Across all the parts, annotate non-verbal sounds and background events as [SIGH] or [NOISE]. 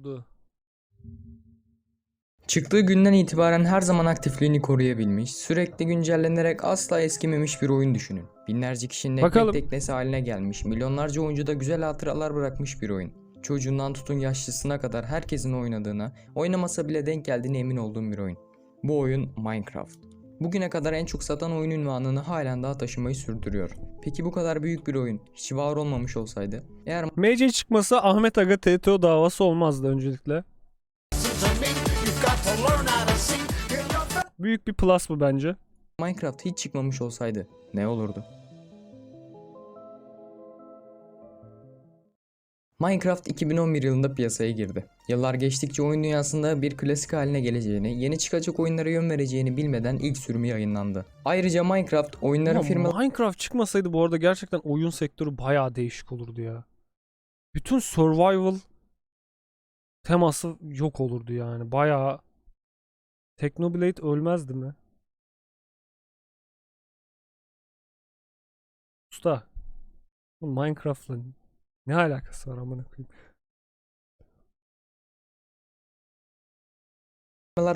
olurdu. Çıktığı günden itibaren her zaman aktifliğini koruyabilmiş, sürekli güncellenerek asla eskimemiş bir oyun düşünün. Binlerce kişinin ekmek teknesi haline gelmiş, milyonlarca oyuncuda güzel hatıralar bırakmış bir oyun. Çocuğundan tutun yaşlısına kadar herkesin oynadığına, oynamasa bile denk geldiğine emin olduğum bir oyun. Bu oyun Minecraft. Bugüne kadar en çok satan oyun ünvanını halen daha taşımayı sürdürüyor. Peki bu kadar büyük bir oyun hiç var olmamış olsaydı? Eğer MC çıkmasa Ahmet Aga TTO davası olmazdı öncelikle. Büyük bir plus bu bence. Minecraft hiç çıkmamış olsaydı ne olurdu? Minecraft 2011 yılında piyasaya girdi. Yıllar geçtikçe oyun dünyasında bir klasik haline geleceğini, yeni çıkacak oyunlara yön vereceğini bilmeden ilk sürümü yayınlandı. Ayrıca Minecraft oyunların firma Minecraft çıkmasaydı bu arada gerçekten oyun sektörü bayağı değişik olurdu ya. Bütün survival teması yok olurdu yani. Bayağı Technoblade ölmezdi mi? Usta. Minecraft'la ne alakası var amına koyayım?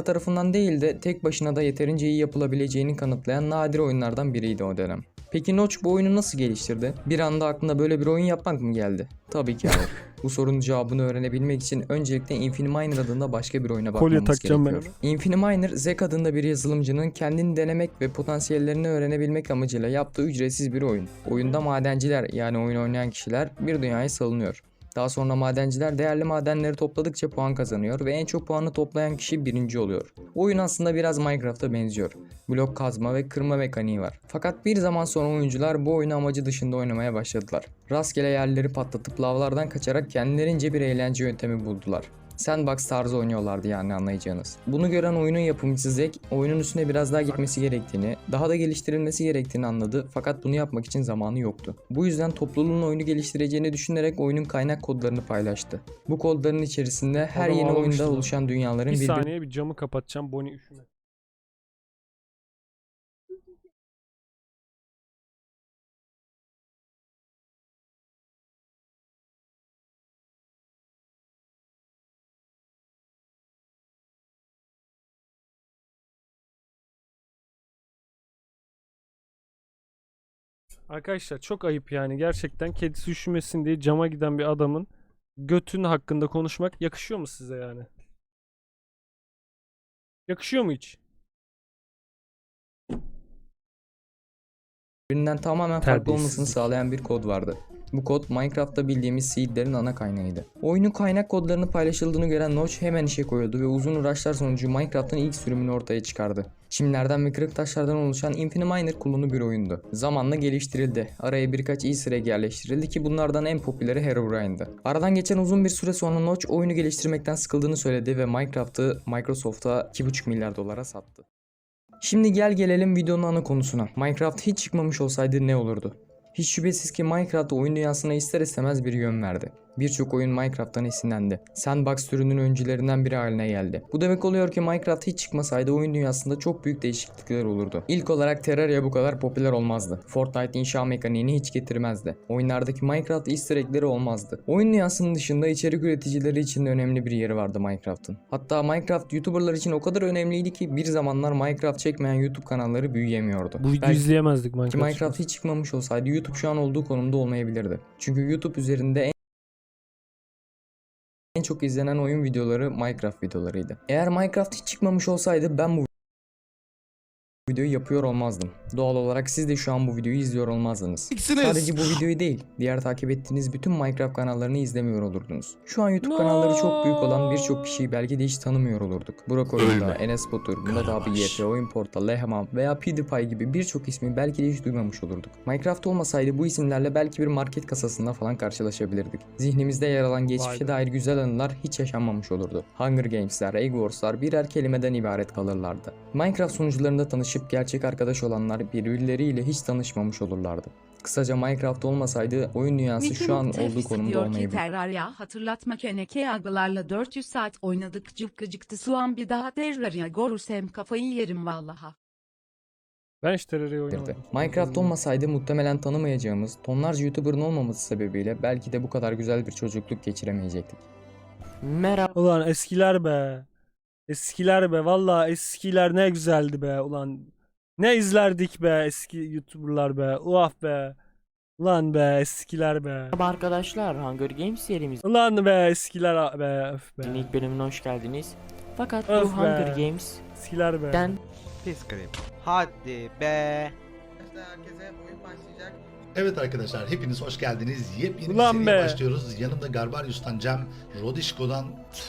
tarafından değil de tek başına da yeterince iyi yapılabileceğini kanıtlayan nadir oyunlardan biriydi o dönem. Peki Notch bu oyunu nasıl geliştirdi? Bir anda aklına böyle bir oyun yapmak mı geldi? Tabii ki hayır. [LAUGHS] bu sorunun cevabını öğrenebilmek için öncelikle Infiniminer adında başka bir oyuna bakmamız takacağım ben gerekiyor. Infiniminer, Zek adında bir yazılımcının kendini denemek ve potansiyellerini öğrenebilmek amacıyla yaptığı ücretsiz bir oyun. Oyunda madenciler yani oyun oynayan kişiler bir dünyaya salınıyor. Daha sonra madenciler değerli madenleri topladıkça puan kazanıyor ve en çok puanı toplayan kişi birinci oluyor. Oyun aslında biraz Minecraft'a benziyor. Blok kazma ve kırma mekaniği var. Fakat bir zaman sonra oyuncular bu oyunu amacı dışında oynamaya başladılar. Rastgele yerleri patlatıp lavlardan kaçarak kendilerince bir eğlence yöntemi buldular. Sandbox tarzı oynuyorlardı yani anlayacağınız. Bunu gören oyunun yapımcısı Zack, oyunun üstüne biraz daha gitmesi gerektiğini, daha da geliştirilmesi gerektiğini anladı fakat bunu yapmak için zamanı yoktu. Bu yüzden topluluğun oyunu geliştireceğini düşünerek oyunun kaynak kodlarını paylaştı. Bu kodların içerisinde her Adam yeni oyunda oluşan dünyaların Bir birbirine saniye bir camı kapatacağım. Bonnie üşüme. Arkadaşlar çok ayıp yani gerçekten kedisi üşümesin diye cama giden bir adamın götün hakkında konuşmak yakışıyor mu size yani? Yakışıyor mu hiç? birbirinden tamamen farklı olmasını sağlayan bir kod vardı. Bu kod Minecraft'ta bildiğimiz seedlerin ana kaynağıydı. Oyunun kaynak kodlarının paylaşıldığını gören Notch hemen işe koyuldu ve uzun uğraşlar sonucu Minecraft'ın ilk sürümünü ortaya çıkardı. Çimlerden ve kırık taşlardan oluşan Infiniminer kullanı bir oyundu. Zamanla geliştirildi. Araya birkaç easter egg yerleştirildi ki bunlardan en popüleri Herobrine'dı. Aradan geçen uzun bir süre sonra Notch oyunu geliştirmekten sıkıldığını söyledi ve Minecraft'ı Microsoft'a 2,5 milyar dolara sattı. Şimdi gel gelelim videonun ana konusuna. Minecraft hiç çıkmamış olsaydı ne olurdu? Hiç şüphesiz ki Minecraft oyun dünyasına ister istemez bir yön verdi. Birçok oyun Minecraft'tan esinlendi. Sandbox türünün öncülerinden biri haline geldi. Bu demek oluyor ki Minecraft hiç çıkmasaydı oyun dünyasında çok büyük değişiklikler olurdu. İlk olarak Terraria bu kadar popüler olmazdı. Fortnite inşa mekaniğini hiç getirmezdi. Oyunlardaki Minecraft easter egg'leri olmazdı. Oyun dünyasının dışında içerik üreticileri için de önemli bir yeri vardı Minecraft'ın. Hatta Minecraft YouTuber'lar için o kadar önemliydi ki bir zamanlar Minecraft çekmeyen YouTube kanalları büyüyemiyordu. Bu videoyu izleyemezdik Minecraft. Minecraft hiç çıkmamış olsaydı YouTube şu an olduğu konumda olmayabilirdi. Çünkü YouTube üzerinde en en çok izlenen oyun videoları Minecraft videolarıydı. Eğer Minecraft hiç çıkmamış olsaydı ben bu videoyu yapıyor olmazdım. Doğal olarak siz de şu an bu videoyu izliyor olmazdınız. Sadece bu videoyu değil, diğer takip ettiğiniz bütün Minecraft kanallarını izlemiyor olurdunuz. Şu an YouTube kanalları çok büyük olan birçok kişiyi belki de hiç tanımıyor olurduk. Burak Oyunda, Enes Batur, Murat abi YT, Oyun Portal, Lehman veya PewDiePie gibi birçok ismi belki de hiç duymamış olurduk. Minecraft olmasaydı bu isimlerle belki bir market kasasında falan karşılaşabilirdik. Zihnimizde yer alan geçmişe dair güzel anılar hiç yaşanmamış olurdu. Hunger Games'ler, Egg Wars'lar birer kelimeden ibaret kalırlardı. Minecraft sunucularında tanışıp gerçek arkadaş olanlar birbirleriyle hiç tanışmamış olurlardı. Kısaca Minecraft olmasaydı oyun dünyası şu an olduğu konumda olmayabilir. Terraria hatırlatma keneke agılarla 400 saat oynadık cıvkı cıktı soğan bir daha Terraria görürsem kafayı yerim vallaha. Ben hiç Terraria'yı oynamadım. Minecraft olmasaydı muhtemelen tanımayacağımız tonlarca YouTuber'ın olmaması sebebiyle belki de bu kadar güzel bir çocukluk geçiremeyecektik. Merhaba Ulan eskiler be. Eskiler be. Valla eskiler ne güzeldi be. Ulan ne izlerdik be eski YouTuber'lar be. Uaf be. Ulan be eskiler be. arkadaşlar Hunger Games serimizin Ulan be eskiler be. Öf be. ilk bölümüne hoş geldiniz. Fakat Öf bu Hunger be. Games'ten Eskiler be. Pis grip. Hadi be. Herkese oyun başlayacak. Evet arkadaşlar hepiniz hoş geldiniz. Yepyeni Ulan bir seriye be. başlıyoruz. Yanımda Garbarius'tan Cem, Rodişko'dan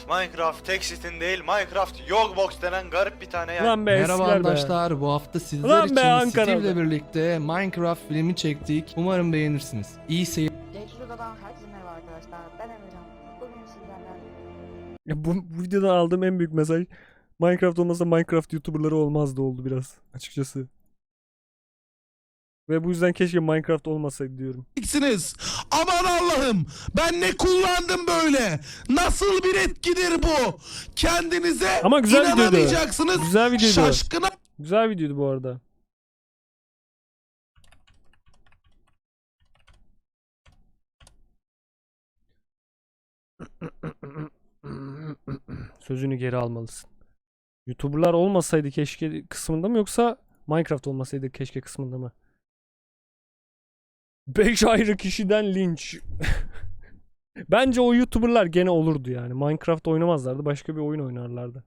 Minecraft Texit'in değil Minecraft Yogbox denen garip bir tane yani. Ulan be Merhaba eskiler be. arkadaşlar. Bu hafta sizler Ulan be için Ankara'da. Steve ile birlikte Minecraft filmi çektik. Umarım beğenirsiniz. İyi seyirler. Tecrübeden herkese merhaba arkadaşlar. Ben Emrecan. Bugün sizlerle Ya bu, bu videodan aldığım en büyük mesaj Minecraft olmasa Minecraft YouTuber'ları olmazdı oldu biraz açıkçası. Ve bu yüzden keşke Minecraft olmasaydı diyorum. Eksiniz. Aman Allah'ım ben ne kullandım böyle? Nasıl bir etkidir bu? Kendinize Ama güzel videoydu. inanamayacaksınız. Güzel videoydu. Şaşkına Güzel videoydu bu arada. Sözünü geri almalısın. YouTuber'lar olmasaydı keşke kısmında mı yoksa Minecraft olmasaydı keşke kısmında mı? 5 ayrı kişiden linç. [LAUGHS] Bence o YouTuber'lar gene olurdu yani. Minecraft oynamazlardı, başka bir oyun oynarlardı.